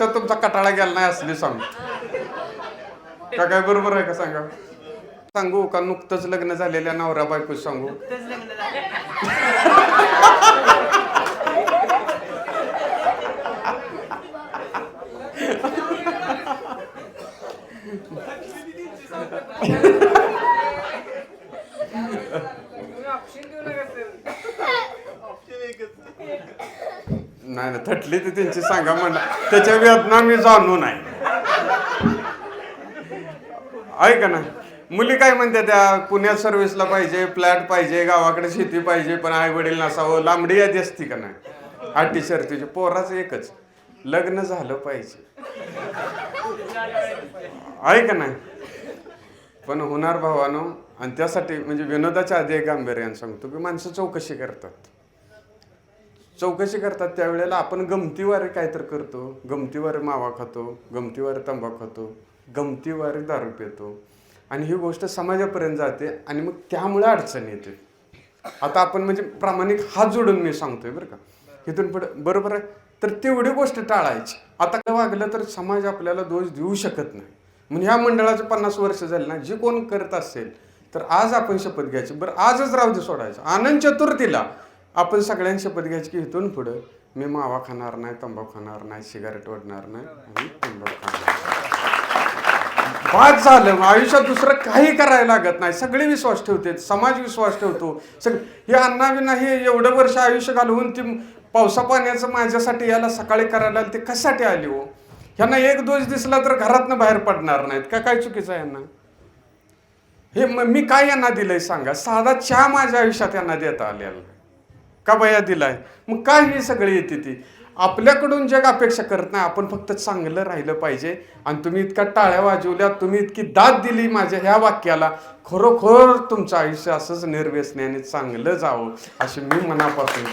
तर तुमचा कटाळा गेला नाही असली सांग. का काय बरोबर आहे का सांगा? सांगू का नुकतंच लग्न झालेल्या नवरा बायको सांगू तेच लग्न झालं नाही ना थटली तर त्यांची सांगा म्हणा. त्याच्या वेदना मी जाणू नाही. ऐका ना मुली काय म्हणते त्या पुण्यात सर्व्हिसला पाहिजे फ्लॅट पाहिजे गावाकडे शेती पाहिजे पण आई वडील नसावं लांबडी यादी असती का नाही? आटी शर्तीची पोराचं एकच. लग्न झालं पाहिजे. ऐका नाही? पण होणार भावानो आणि त्यासाठी म्हणजे विनोदाच्या आधी एक गांभीर्यानं सांगतो की माणसं चौकशी करतात. चौकशी करतात त्यावेळेला आपण गमतीवारे काहीतर करतो. गमतीवारे मावा खातो गमतीवारे तंबाखू खातो गमतीवारे दारू पितो. आणि ही गोष्ट समाजापर्यंत जाते आणि मग त्यामुळे अडचण येते. आता आपण म्हणजे प्रामाणिक हात जोडून मी सांगतोय बरं का. इथून पुढे बरोबर आहे? तर तेवढी गोष्ट टाळायची. आता काय वागलं तर समाज आपल्याला दोष देऊ शकत नाही. म्हणजे ह्या मंडळाचे पन्नास वर्ष झाले ना जे कोण करत असेल तर आज आपण शपथ घ्यायची. बरं आजच राहू दे सोडायचं. आनंद चतुर्थीला आपण सगळ्यांनी शपथ घ्यायची की इथून पुढं मी मावा खाणार नाही तंबाखू खाणार नाही सिगारेट ओढणार नाही आणि तंबाखू खाणार नाही. बाद झालं. मग आयुष्यात दुसरं काही करायला लागत नाही. सगळे विश्वास ठेवते समाज विश्वास ठेवतो. सग हे अण्णाविना हे एवढं वर्ष आयुष्य घालवून ती पावसा पाण्याचं माझ्यासाठी याला सकाळी करायला ते कशासाठी आली हो? ह्यांना एक दोष दिसला तर घरातनं बाहेर पडणार नाहीत. का काय चुकीचं आहे यांना? हे मी काय यांना दिलंय सांगा? साधा चहा माझ्या आयुष्यात यांना देता आलेला नाही. का बया दिलाय? मग काय हे सगळे येते ती? आपल्याकडून जग अपेक्षा करत नाही. आपण फक्त चांगलं राहिलं पाहिजे. आणि तुम्ही इतका टाळ्या वाजवल्या तुम्ही इतकी दाद दिली माझ्या ह्या वाक्याला. खरोखर तुमचं आयुष्य असंच निर्व्यसनाने चांगलं जावं अशी मी मनापासून